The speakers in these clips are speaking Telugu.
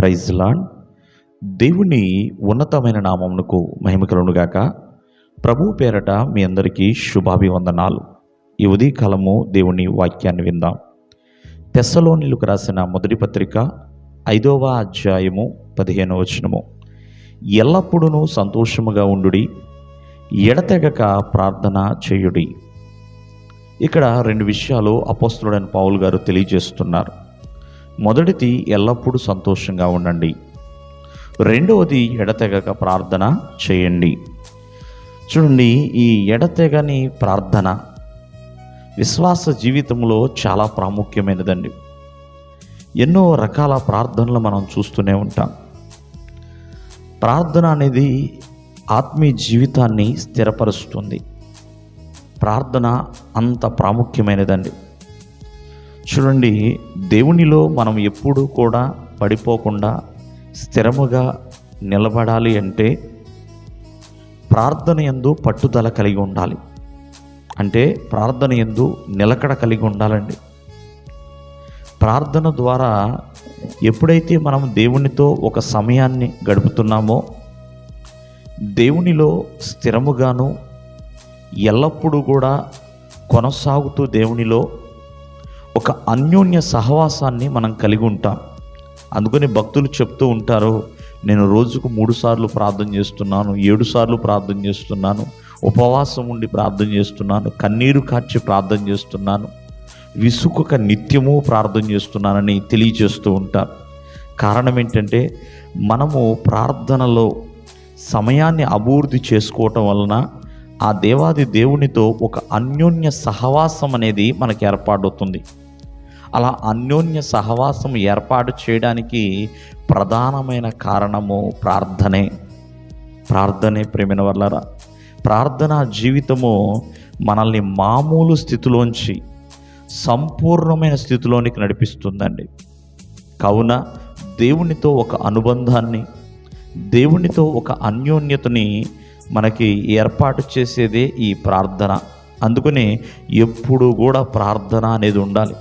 ప్రైజ్ లాడ్ దేవుని ఉన్నతమైన నామమునకు మహిమ ప్రభు పేరట మీ అందరికీ శుభాభివందనాలు. ఈ ఉదయకాలము దేవుని వాక్యాన్ని విందాం. తెస్సలోనిలకు రాసిన మొదటి పత్రిక ఐదవ అధ్యాయము పదిహేను వచనము. ఎల్లప్పుడూ సంతోషముగా ఉండుడి ఎడతెగక ప్రార్థన చేయుడి. ఇక్కడ రెండు విషయాలు అపోస్తుడైన పావులు గారు తెలియజేస్తున్నారు. మొదటిది ఎల్లప్పుడూ సంతోషంగా ఉండండి. రెండవది ఎడతెగక ప్రార్థన చేయండి. చూడండి ఈ ఎడతెగని ప్రార్థన విశ్వాస జీవితంలో చాలా ప్రాముఖ్యమైనదండి. ఎన్నో రకాల ప్రార్థనలు మనం చూస్తూనే ఉంటాం. ప్రార్థన అనేది ఆత్మీయ జీవితాన్ని స్థిరపరుస్తుంది. ప్రార్థన అంత ప్రాముఖ్యమైనదండి. చూడండి దేవునిలో మనం ఎప్పుడూ కూడా పడిపోకుండా స్థిరముగా నిలబడాలి అంటే ప్రార్థన ఎందు పట్టుదల కలిగి ఉండాలి. అంటే ప్రార్థన ఎందు నిలకడ కలిగి ఉండాలండి. ప్రార్థన ద్వారా ఎప్పుడైతే మనం దేవునితో ఒక సమయాన్ని గడుపుతున్నామో దేవునిలో స్థిరముగాను ఎల్లప్పుడూ కూడా కొనసాగుతూ దేవునిలో ఒక అన్యోన్య సహవాసాన్ని మనం కలిగి ఉంటాం. అందుకని భక్తులు చెప్తూ ఉంటారు నేను రోజుకు మూడు సార్లు ప్రార్థన చేస్తున్నాను ఏడు సార్లు ప్రార్థన చేస్తున్నాను ఉపవాసం ఉండి ప్రార్థన చేస్తున్నాను కన్నీరు కార్చి ప్రార్థన చేస్తున్నాను విసుకొక నిత్యము ప్రార్థన చేస్తున్నానని తెలియజేస్తూ ఉంటారు కారణం ఏంటంటే మనము ప్రార్థనలో సమయాన్ని అభివృద్ధి చేసుకోవటం వలన ఆ దేవాది దేవునితో ఒక అన్యోన్య సహవాసం అనేది మనకి ఏర్పాటవుతుంది. అలా అన్యోన్య సహవాసం ఏర్పాటు చేయడానికి ప్రధానమైన కారణము ప్రార్థనే. ప్రార్థనే ప్రేమిన వల్లరా ప్రార్థన జీవితము మనల్ని మామూలు స్థితిలోంచి సంపూర్ణమైన స్థితిలోనికి నడిపిస్తుందండి. కావున దేవునితో ఒక అనుబంధాన్ని దేవునితో ఒక అన్యోన్యతని మనకి ఏర్పాటు చేసేదే ఈ ప్రార్థన. అందుకని ఎప్పుడు కూడా ప్రార్థన అనేది ఉండాలి.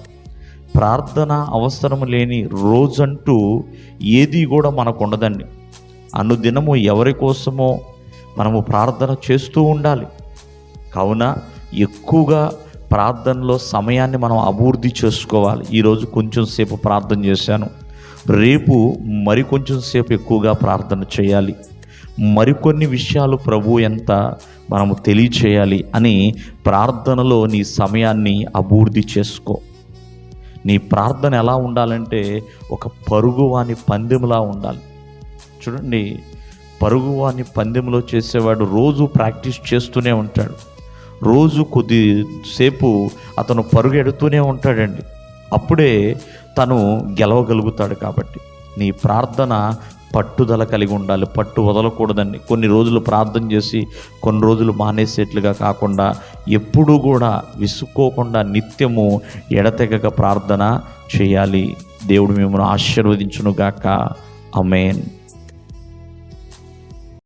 ప్రార్థన అవసరం లేని రోజంటూ ఏది కూడా మనకు ఉండదండి అనుదినము ఎవరి కోసమో మనము ప్రార్థన చేస్తూ ఉండాలి. కావున ఎక్కువగా ప్రార్థనలో సమయాన్ని మనం అభివృద్ధి చేసుకోవాలి. ఈరోజు కొంచెం సేపు ప్రార్థన చేశాను. రేపు మరి కొంచెం సేపు ఎక్కువగా ప్రార్థన చేయాలి. మరికొన్ని విషయాలు ప్రభు ఎంత మనము తెలియచేయాలి అని ప్రార్థనలో నీ సమయాన్ని అభివృద్ధి చేసుకో. నీ ప్రార్థన ఎలా ఉండాలంటే ఒక పరుగువాని పందెంలా ఉండాలి. చూడండి పరుగువాని పందెంలో చేసేవాడు రోజు ప్రాక్టీస్ చేస్తూనే ఉంటాడు. రోజు కొద్దిసేపు అతను పరుగెడుతూనే ఉంటాడండి. అప్పుడే తను గెలవగలుగుతాడు కాబట్టి. నీ ప్రార్థన పట్టుదల కలిగి ఉండాలి పట్టు వదలకూడదండి. కొన్ని రోజులు ప్రార్థన చేసి కొన్ని రోజులు మానేసేట్లుగా కాకుండా ఎప్పుడూ కూడా విసుక్కోకుండా నిత్యము ఎడతెగక ప్రార్థన చేయాలి. దేవుడు మిమ్మల్ని ఆశీర్వదించునుగాక. అమేన్